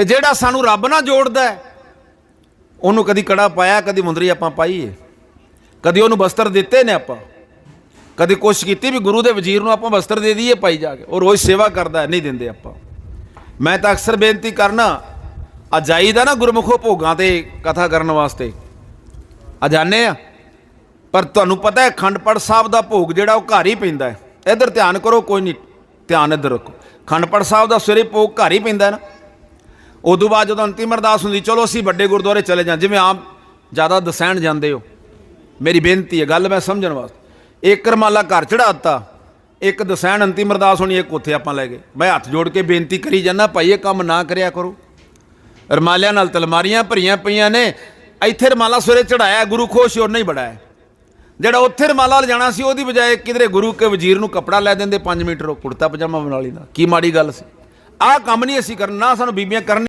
ਤੇ ਜਿਹੜਾ ਸਾਨੂੰ ਰੱਬ ਨਾਲ ਜੋੜਦਾ ਹੈ, ਉਹਨੂੰ ਕਦੀ ਕੜਾ ਪਾਇਆ ਕਦੀ ਮੁੰਦਰੀ ਆਪਾਂ ਪਾਈ ਹੈ ਕਦੀ ਉਹਨੂੰ ਬਸਤਰ ਦਿੱਤੇ ਨੇ ਆਪਾਂ। ਕਦੀ ਕੋਸ਼ਿਸ਼ ਕੀਤੀ ਵੀ ਗੁਰੂ ਦੇ ਵਜ਼ੀਰ ਨੂੰ ਆਪਾਂ ਬਸਤਰ ਦੇ ਦਈਏ ਪਾਈ ਜਾ ਕੇ। ਉਹ ਰੋਜ਼ ਸੇਵਾ ਕਰਦਾ ਨਹੀਂ ਦਿੰਦੇ ਆਪਾਂ। ਮੈਂ ਤਾਂ ਅਕਸਰ ਬੇਨਤੀ ਕਰਨਾ ਆ ਜਾਈਦਾ ਨਾ ਗੁਰਮੁਖੋ ਭੋਗਾਂ ਤੇ ਕਥਾ ਕਰਨ ਵਾਸਤੇ। ਆ ਜਾਣੇ ਆ। ਪਰ ਤੁਹਾਨੂੰ ਪਤਾ ਹੈ ਖੰਡਪੜ ਸਾਹਿਬ ਦਾ ਭੋਗ ਜਿਹੜਾ ਉਹ ਘਰ ਹੀ ਪੈਂਦਾ ਹੈ। ਇਧਰ ਧਿਆਨ ਕਰੋ ਕੋਈ ਨਹੀਂ। ਧਿਆਨ ਇਧਰ ਰੱਖੋ। ਖੰਡਪੜ ਸਾਹਿਬ ਦਾ ਸਵੇਰੇ ਭੋਗ ਘਰ ਹੀ ਪੈਂਦਾ ਨਾ। ਉਦੋਂ ਬਾਅਦ ਜਦੋਂ ਅੰਤਿਮ ਅਰਦਾਸ ਹੁੰਦੀ, ਚਲੋ ਅਸੀਂ ਵੱਡੇ ਗੁਰਦੁਆਰੇ ਚਲੇ ਜਾਂ ਜਿਵੇਂ ਆਮ ਜ਼ਿਆਦਾ ਦਸੈਣ ਜਾਂਦੇ ਹੋ। ਮੇਰੀ ਬੇਨਤੀ ਹੈ, ਗੱਲ ਮੈਂ ਸਮਝਣ ਵਾਸਤੇ। ਇੱਕ ਰਮਾਲਾ ਘਰ ਚੜਾਤਾ ਇੱਕ ਦਸੈਣ ਅੰਤਿਮ ਅਰਦਾਸ ਹੋਣੀ, ਇੱਕ ਉੱਥੇ ਆਪਾਂ ਲੈ ਗਏ। ਮੈਂ ਹੱਥ ਜੋੜ ਕੇ ਬੇਨਤੀ ਕਰੀ ਜਾਂਦਾ, ਭਾਈ ਇਹ ਕੰਮ ਨਾ ਕਰਿਆ ਕਰੋ। ਰਮਾਲਿਆਂ ਨਾਲ ਤਲਮਾਰੀਆਂ ਭਰੀਆਂ ਪਈਆਂ ਨੇ, ਇੱਥੇ ਰਮਾਲਾ ਸਵੇਰੇ ਚੜਾਇਆ ਗੁਰੂ ਖੁਸ਼ ਹੋਰ ਨਹੀਂ ਬੜਾ ਹੈ। ਜਿਹੜਾ ਉੱਥੇ ਰਮਾਲਾ ਲਿਜਾਣਾ ਸੀ, ਉਹਦੀ ਬਜਾਏ ਕਿਧਰੇ ਗੁਰੂ ਕੇ ਵਜ਼ੀਰ ਨੂੰ ਕੱਪੜਾ ਲੈ ਦਿੰਦੇ 5 ਮੀਟਰ ਉਹ ਕੁੜਤਾ ਪਜਾਮਾ ਬਣਾ ਲੈਂਦਾ ਕੀ ਮਾੜੀ ਗੱਲ ਸੀ? ਆਹ ਕੰਮ ਨਹੀਂ ਅਸੀਂ ਕਰਨਾ ਨਾ ਸਾਨੂੰ ਬੀਬੀਆਂ ਕਰਨ